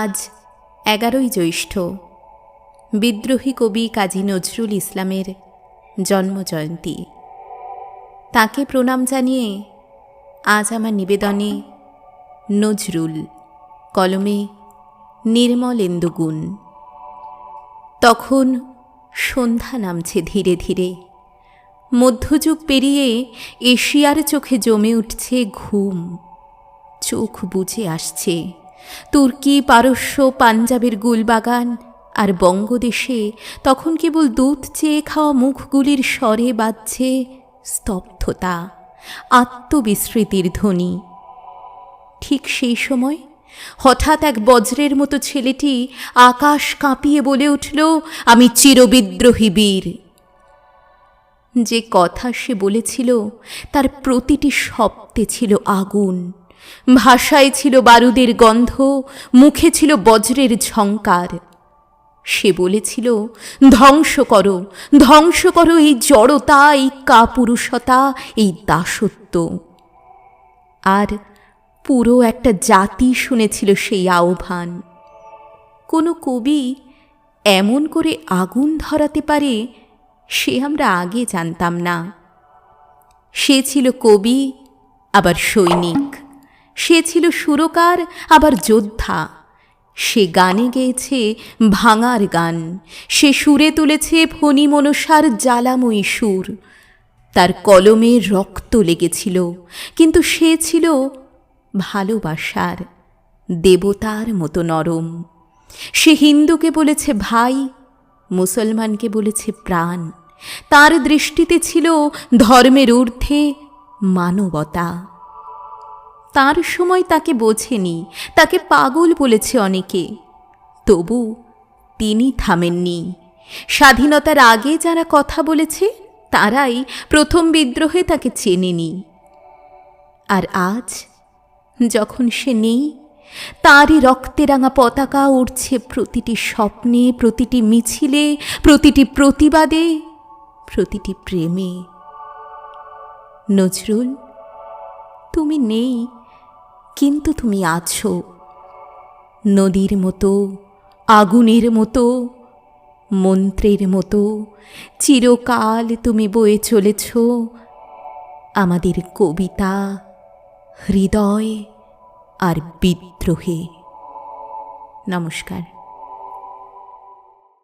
আজ এগারোই জ্যৈষ্ঠ, বিদ্রোহী কবি কাজী নজরুল ইসলামের জন্মজয়ন্তী। তাকে প্রণাম জানিয়ে আজ আমার নিবেদনে নজরুল কলমে নির্মল ইন্দুগুণ তখন সন্ধ্যা নামছে ধীরে ধীরে। মধ্যযুগ পেরিয়ে এশিয়ার চোখে জমে উঠছে ঘুম। চোখ বুঝে আসছে তুর্কি, পারস্য, পাঞ্জাবের গুলবাগান আর বঙ্গদেশে তখন কেবল দুধ চেয়ে খাওয়া মুখগুলির স্বরে বাজছে স্তব্ধতা, আত্মবিস্মৃতির ধ্বনি। ঠিক সেই সময় হঠাৎ এক বজ্রের মতো ছেলেটি আকাশ কাঁপিয়ে বলে উঠল, আমি চিরবিদ্রোহী বীর। যে কথা সে বলেছিল, তার প্রতিটি শব্দে ছিল আগুন। ভাষায় ছিল বারুদের গন্ধ, মুখে ছিল বজ্রের ঝঙ্কার সে বলেছিল, ধ্বংস করো ধ্বংস করো এই জড়তা, এই কাপুরুষতা, এই দাসত্ব। আর পুরো একটা জাতি শুনেছিল সেই আহ্বান। কোনো কবি এমন করে আগুন ধরাতে পারে, সে আমরা আগে জানতাম না। সে ছিল কবি, আবার সৈনিক। সে ছিল সুরকার, আবার যোদ্ধা। সে গানে গেয়েছে ভাঙার গান। সে সুরে তুলেছে ফণি মনসার জ্বালাময়ী সুর। তার কলমে রক্ত লেগেছিল, কিন্তু সে ছিল ভালোবাসার দেবতার মতো নরম। সে হিন্দুকে বলেছে ভাই, মুসলমানকে বলেছে প্রাণ। তার দৃষ্টিতে ছিল ধর্মের ঊর্ধ্বে মানবতা। তার সময় তাকে বোঝেনি, তাকে পাগল বলেছে অনেকে। তবু তিনি থামেননি। স্বাধীনতার আগে যারা কথা বলেছে, তারাই প্রথম বিদ্রোহে তাকে চেনেনি। আর আজ যখন সে নেই, তারই রক্তে রাঙা পতাকা উড়ছে প্রতিটি স্বপ্নে, প্রতিটি মিছিলে, প্রতিটি প্রতিবাদে, প্রতিটি প্রেমে। নজরুল, তুমি নেই। কিন্তু তুমি আছো। নদীর মতো, আগুনের মতো, মন্ত্রের মতো, চিরকাল তুমি বয়ে চলেছ। আমাদের কবিতা হৃদয় আর বিদ্রোহে। নমস্কার।